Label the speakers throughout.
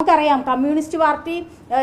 Speaker 1: നമുക്കറിയാം communist party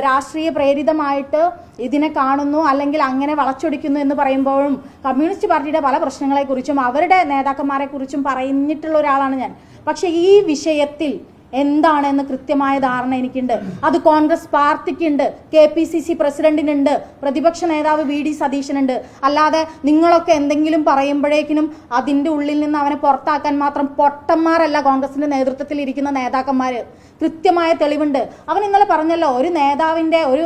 Speaker 1: രാഷ്ട്രീയ പ്രേരിതമായിട്ട് ഇതിനെ കാണുന്നു അല്ലെങ്കിൽ അങ്ങനെ വളച്ചൊടിക്കുന്നു എന്ന് പറയുമ്പോഴും കമ്മ്യൂണിസ്റ്റ് പാർട്ടിയുടെ പല പ്രശ്നങ്ങളെക്കുറിച്ചും അവരുടെ നേതാക്കന്മാരെക്കുറിച്ചും പറഞ്ഞിട്ടുള്ള ഒരാളാണ് ഞാൻ. പക്ഷേ ഈ വിഷയത്തിൽ എന്താണെന്ന് കൃത്യമായ ധാരണ എനിക്കുണ്ട്. അത് കോൺഗ്രസ് പാർട്ടിക്കുണ്ട്. കെ പി സി സി പ്രസിഡന്റിനുണ്ട്. പ്രതിപക്ഷ നേതാവ് വി ഡി സതീശനുണ്ട്. അല്ലാതെ നിങ്ങളൊക്കെ എന്തെങ്കിലും പറയുമ്പോഴേക്കിനും അതിന്റെ ഉള്ളിൽ നിന്ന് അവനെ പുറത്താക്കാൻ മാത്രം പൊട്ടന്മാരല്ല കോൺഗ്രസിന്റെ നേതൃത്വത്തിൽ ഇരിക്കുന്ന നേതാക്കന്മാർ കൃത്യമായ തെളിവുണ്ട്. അവൻ ഇന്നലെ പറഞ്ഞല്ലോ ഒരു നേതാവിന്റെ ഒരു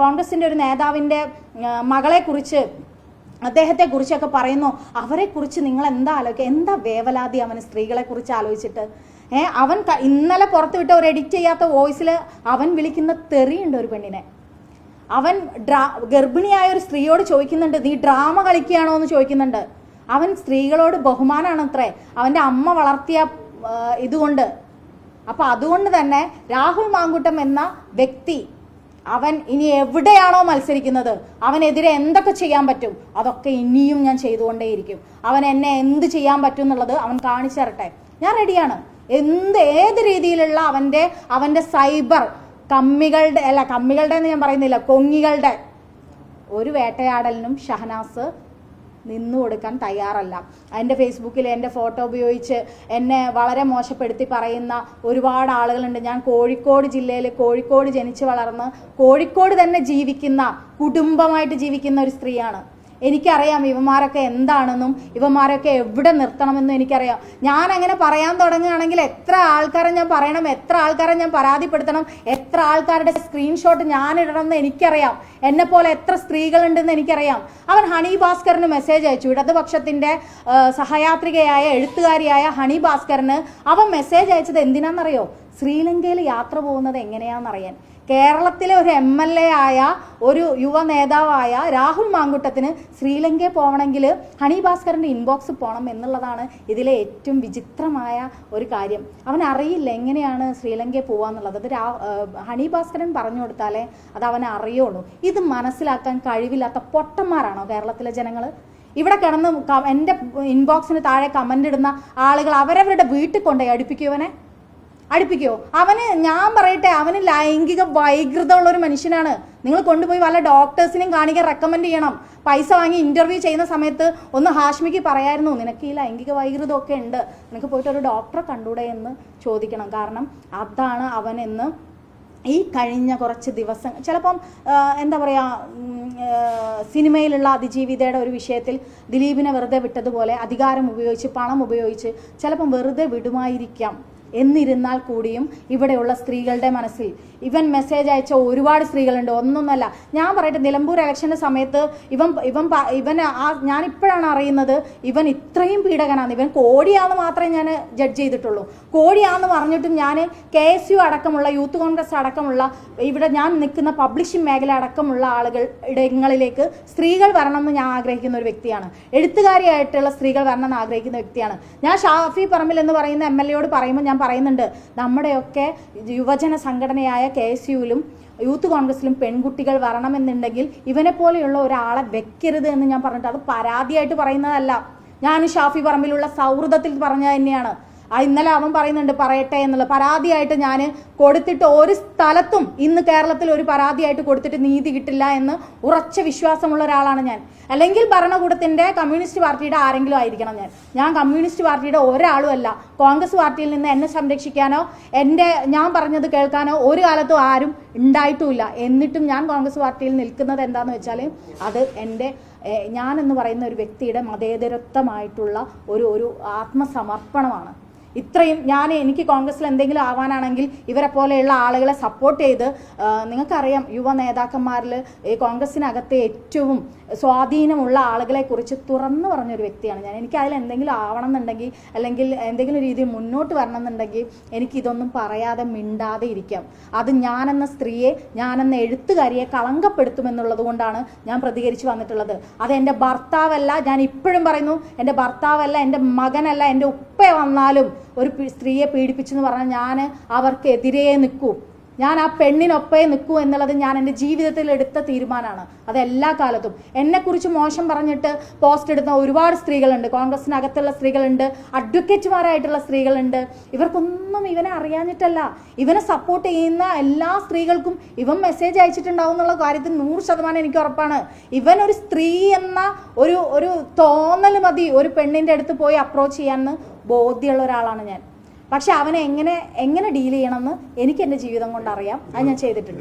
Speaker 1: കോൺഗ്രസിന്റെ ഒരു നേതാവിന്റെ മകളെക്കുറിച്ച് മകളെ കുറിച്ച് അദ്ദേഹത്തെ കുറിച്ചൊക്കെ പറയുന്നു. അവരെക്കുറിച്ച് നിങ്ങൾ എന്താ ആലോചിക്കുക എന്താ വേവലാതി അവന് സ്ത്രീകളെ കുറിച്ച് ആലോചിച്ചിട്ട്? അവൻ ഇന്നലെ പുറത്ത് വിട്ട ഒരു എഡിറ്റ് ചെയ്യാത്ത വോയിസിൽ അവൻ വിളിക്കുന്ന തെറിയുണ്ട് ഒരു പെണ്ണിനെ. അവൻ ഡ്രാ ഗർഭിണിയായ ഒരു സ്ത്രീയോട് ചോദിക്കുന്നുണ്ട് നീ ഡ്രാമ കളിക്കുകയാണോ? എന്ന് ചോദിക്കുന്നുണ്ട്. അവൻ സ്ത്രീകളോട് ബഹുമാനമാണ് അത്രേ അവന്റെ അമ്മ വളർത്തിയ ഇതുകൊണ്ട്. അപ്പം അതുകൊണ്ട് തന്നെ രാഹുൽ മാങ്കുട്ടം എന്ന വ്യക്തി അവൻ ഇനി എവിടെയാണോ മത്സരിക്കുന്നത് അവനെതിരെ എന്തൊക്കെ ചെയ്യാൻ പറ്റും അതൊക്കെ ഇനിയും ഞാൻ ചെയ്തുകൊണ്ടേയിരിക്കും. അവൻ എന്നെ എന്ത് ചെയ്യാൻ പറ്റും എന്നുള്ളത് അവൻ കാണിച്ചു തരട്ടെ ഞാൻ റെഡിയാണ് എന്ത് ഏത് രീതിയിലുള്ള അവന്റെ അവന്റെ സൈബർ കമ്മികളുടെ അല്ല കമ്മികളുടെ എന്ന് ഞാൻ പറയുന്നില്ല കൊങ്ങികളുടെ ഒരു വേട്ടയാടലിനും ഷഹനാസ് നിന്നു കൊടുക്കാൻ തയ്യാറല്ല. എന്റെ ഫേസ്ബുക്കിൽ എന്റെ ഫോട്ടോ ഉപയോഗിച്ച് എന്നെ വളരെ മോശപ്പെടുത്തി പറയുന്ന ഒരുപാട് ആളുകളുണ്ട്. ഞാൻ കോഴിക്കോട് ജില്ലയിൽ കോഴിക്കോട് ജനിച്ചു വളർന്ന് കോഴിക്കോട് തന്നെ ജീവിക്കുന്ന കുടുംബമായിട്ട് ജീവിക്കുന്ന ഒരു സ്ത്രീയാണ്. എനിക്കറിയാം ഇവന്മാരൊക്കെ എന്താണെന്നും ഇവന്മാരൊക്കെ എവിടെ നിർത്തണമെന്നും എനിക്കറിയാം. ഞാൻ അങ്ങനെ പറയാൻ തുടങ്ങുകയാണെങ്കിൽ എത്ര ആൾക്കാരെ ഞാൻ പറയണം എത്ര ആൾക്കാരെ ഞാൻ പരാതിപ്പെടുത്തണം എത്ര ആൾക്കാരുടെ സ്ക്രീൻഷോട്ട് ഞാൻ ഇടണം എന്ന് എനിക്കറിയാം. എന്നെ പോലെ എത്ര സ്ത്രീകളുണ്ടെന്ന് എനിക്കറിയാം. അവൻ ഹണി ഭാസ്കറിന് മെസ്സേജ് അയച്ചു. ഇടതുപക്ഷത്തിന്റെ സഹയാത്രികയായ എഴുത്തുകാരിയായ ഹണി ഭാസ്കറിന് അവൻ മെസ്സേജ് അയച്ചത് എന്തിനാണെന്നറിയോ ശ്രീലങ്കയിൽ യാത്ര പോകുന്നത് എങ്ങനെയാണെന്നറിയാൻ. കേരളത്തിലെ ഒരു എം എൽ എ ആയ ഒരു യുവ നേതാവായ രാഹുൽ മാങ്കുട്ടത്തിന് ശ്രീലങ്കയിൽ പോകണമെങ്കിൽ ഹണി ഭാസ്കറിന്റെ ഇൻബോക്സ് പോകണം എന്നുള്ളതാണ് ഇതിലെ ഏറ്റവും വിചിത്രമായ ഒരു കാര്യം. അവൻ അറിയില്ല എങ്ങനെയാണ് ശ്രീലങ്കയിൽ പോകാന്നുള്ളത് അത് രാ ഹണി ഭാസ്കരൻ പറഞ്ഞു കൊടുത്താലേ അത് അവനെ അറിയുള്ളൂ. ഇത് മനസ്സിലാക്കാൻ കഴിവില്ലാത്ത പൊട്ടന്മാരാണോ കേരളത്തിലെ ജനങ്ങൾ ഇവിടെ കിടന്ന് എന്റെ ഇൻബോക്സിന് താഴെ കമന്റ് ഇടുന്ന ആളുകൾ അവരവരുടെ വീട്ടിൽ കൊണ്ടുപോയി അടുപ്പിക്കുവനെ അടുപ്പിക്കോ? അവന് ഞാൻ പറയട്ടെ അവന് ലൈംഗിക വൈകൃതമുള്ള ഒരു മനുഷ്യനാണ്. നിങ്ങൾ കൊണ്ടുപോയി വല്ല ഡോക്ടേഴ്സിനെയും കാണിക്കാൻ റെക്കമെൻഡ് ചെയ്യണം. പൈസ വാങ്ങി ഇന്റർവ്യൂ ചെയ്യുന്ന സമയത്ത് ഒന്ന് ഹാഷ്മിക്ക് പറയായിരുന്നു നിനക്ക് ഈ ലൈംഗിക വൈകൃതമൊക്കെ ഉണ്ട്. നിനക്ക് പോയിട്ട് ഒരു ഡോക്ടറെ കണ്ടൂടെ എന്ന് ചോദിക്കണം. കാരണം അതാണ് അവനെന്ന് ഈ കഴിഞ്ഞ കുറച്ച് ദിവസം ചിലപ്പം എന്താ പറയുക സിനിമയിലുള്ള അതിജീവിതയുടെ ഒരു വിഷയത്തിൽ ദിലീപിനെ വെറുതെ വിട്ടതുപോലെ അധികാരം ഉപയോഗിച്ച് പണം ഉപയോഗിച്ച് ചിലപ്പം വെറുതെ വിടുമായിരിക്കാം. എന്നിരുന്നാൽ കൂടിയും ഇവിടെയുള്ള സ്ത്രീകളുടെ മനസ്സിൽ. ഇവൻ മെസ്സേജ് അയച്ച ഒരുപാട് സ്ത്രീകളുണ്ട്. ഒന്നൊന്നല്ല. ഞാൻ പറയട്ടെ നിലമ്പൂർ ഇലക്ഷന്റെ സമയത്ത് ഇവൻ ഇവൻ ഇവൻ ആ ഞാനിപ്പോഴാണ് അറിയുന്നത് ഇവൻ ഇത്രയും പീഡകനാണ്. ഇവൻ കോടിയാന്ന് മാത്രമേ ഞാൻ ജഡ്ജ് ചെയ്തിട്ടുള്ളൂ. കോടിയാന്ന് പറഞ്ഞിട്ടും ഞാൻ കെ എസ് യു അടക്കമുള്ള യൂത്ത് കോൺഗ്രസ് അടക്കമുള്ള ഇവിടെ ഞാൻ നിൽക്കുന്ന പബ്ലിഷിംഗ് മേഖല അടക്കമുള്ള ആളുകൾ ഇടങ്ങളിലേക്ക് സ്ത്രീകൾ വരണമെന്ന് ഞാൻ ആഗ്രഹിക്കുന്ന ഒരു വ്യക്തിയാണ്. എഴുത്തുകാരിയായിട്ടുള്ള സ്ത്രീകൾ വരണമെന്ന് ആഗ്രഹിക്കുന്ന വ്യക്തിയാണ്. ഞാൻ ഷാഫി പറമ്പിൽ എന്ന് പറയുന്ന എം എൽ എയോട് പറയുമ്പോൾ ഞാൻ പറയുന്നുണ്ട്. നമ്മുടെയൊക്കെ യുവജന സംഘടനയായ കെ എസ് യുവിലും യൂത്ത് കോൺഗ്രസിലും പെൺകുട്ടികൾ വരണമെന്നുണ്ടെങ്കിൽ ഇവനെ പോലെയുള്ള ഒരാളെ വെക്കരുത് എന്ന് ഞാൻ പറഞ്ഞിട്ട് അത് പരാതിയായിട്ട് പറയുന്നതല്ല. ഞാൻ ഷാഫി പറമ്പിലുള്ള സൗഹൃദത്തിൽ പറഞ്ഞത് തന്നെയാണ്. ആ ഇന്നലെ അവൻ പറയുന്നുണ്ട് പറയട്ടെ എന്നുള്ള പരാതിയായിട്ട് ഞാൻ കൊടുത്തിട്ട് ഒരു സ്ഥലത്തും ഇന്ന് കേരളത്തിൽ ഒരു പരാതിയായിട്ട് കൊടുത്തിട്ട് നീതി കിട്ടില്ല എന്ന് ഉറച്ച വിശ്വാസമുള്ള ഒരാളാണ് ഞാൻ. അല്ലെങ്കിൽ ഭരണകൂടത്തിന്റെ കമ്മ്യൂണിസ്റ്റ് പാർട്ടിയുടെ ആരെങ്കിലും ആയിരിക്കണം ഞാൻ. ഞാൻ കമ്മ്യൂണിസ്റ്റ് പാർട്ടിയുടെ ഒരാളും അല്ല. കോൺഗ്രസ് പാർട്ടിയിൽ നിന്ന് എന്നെ സംരക്ഷിക്കാനോ എന്റെ ഞാൻ പറഞ്ഞത് കേൾക്കാനോ ഒരു കാലത്തും ആരും ഉണ്ടായിട്ടുമില്ല എന്നിട്ടും ഞാൻ കോൺഗ്രസ് പാർട്ടിയിൽ നിൽക്കുന്നത് എന്താണെന്ന് വെച്ചാൽ അത് എന്റെ ഞാനെന്ന് പറയുന്ന ഒരു വ്യക്തിയുടെ മതേതരത്വമായിട്ടുള്ള ഒരു ഒരു ആത്മസമർപ്പണമാണ്. ഇത്രയും ഞാൻ എനിക്ക് കോൺഗ്രസ്സിൽ എന്തെങ്കിലും ആവാനാണെങ്കിൽ ഇവരെ പോലെയുള്ള ആളുകളെ സപ്പോർട്ട് ചെയ്ത് നിങ്ങൾക്കറിയാം യുവ നേതാക്കന്മാരിൽ ഈ കോൺഗ്രസിനകത്തെ ഏറ്റവും സ്വാധീനമുള്ള ആളുകളെ കുറിച്ച് തുറന്നു പറഞ്ഞൊരു വ്യക്തിയാണ് ഞാൻ. എനിക്ക് അതിൽ എന്തെങ്കിലും ആവണം എന്നുണ്ടെങ്കിൽ അല്ലെങ്കിൽ എന്തെങ്കിലും രീതിയിൽ മുന്നോട്ട് വരണം എന്നുണ്ടെങ്കിൽ എനിക്ക് ഇതൊന്നും പറയാതെ മിണ്ടാതെ ഇരിക്കാം. അത് ഞാനെന്ന സ്ത്രീയെ ഞാനെന്ന എഴുത്തുകാരിയെ കളങ്കപ്പെടുത്തുമെന്നുള്ളത് കൊണ്ടാണ് ഞാൻ പ്രതികരിച്ച് വന്നിട്ടുള്ളത്. അത് എന്റെ ഭർത്താവല്ല ഞാൻ ഇപ്പോഴും പറയുന്നു എന്റെ ഭർത്താവല്ല എന്റെ മകനല്ല എന്റെ വന്നാലും ഒരു സ്ത്രീയെ പീഡിപ്പിച്ചെന്ന് പറഞ്ഞാൽ ഞാൻ അവർക്കെതിരെ നിൽക്കൂ. ഞാൻ ആ പെണ്ണിനൊപ്പേ നിൽക്കൂ എന്നുള്ളത് ഞാൻ എന്റെ ജീവിതത്തിൽ എടുത്ത തീരുമാനമാണ്. അത് എല്ലാ കാലത്തും. എന്നെക്കുറിച്ച് മോശം പറഞ്ഞിട്ട് പോസ്റ്റ് എടുത്ത ഒരുപാട് സ്ത്രീകളുണ്ട്. കോൺഗ്രസിനകത്തുള്ള സ്ത്രീകളുണ്ട്. അഡ്വക്കേറ്റുമാരായിട്ടുള്ള സ്ത്രീകളുണ്ട്. ഇവർക്കൊന്നും ഇവനെ അറിയാഞ്ഞിട്ടല്ല. ഇവനെ സപ്പോർട്ട് ചെയ്യുന്ന എല്ലാ സ്ത്രീകൾക്കും ഇവൻ മെസ്സേജ് അയച്ചിട്ടുണ്ടാവും എന്നുള്ള കാര്യത്തിൽ നൂറ് ശതമാനം എനിക്ക് ഉറപ്പാണ്. ഇവൻ ഒരു സ്ത്രീ എന്ന ഒരു ഒരു തോന്നൽ മതി ഒരു പെണ്ണിന്റെ അടുത്ത് പോയി അപ്രോച്ച് ചെയ്യാമെന്ന് ബോധ്യമുള്ള ഒരാളാണ് ഞാൻ. പക്ഷെ അവനെ എങ്ങനെ എങ്ങനെ ഡീൽ ചെയ്യണമെന്ന് എനിക്ക് എന്റെ ജീവിതം കൊണ്ട് അറിയാം. അത് ഞാൻ ചെയ്തിട്ടുണ്ട്.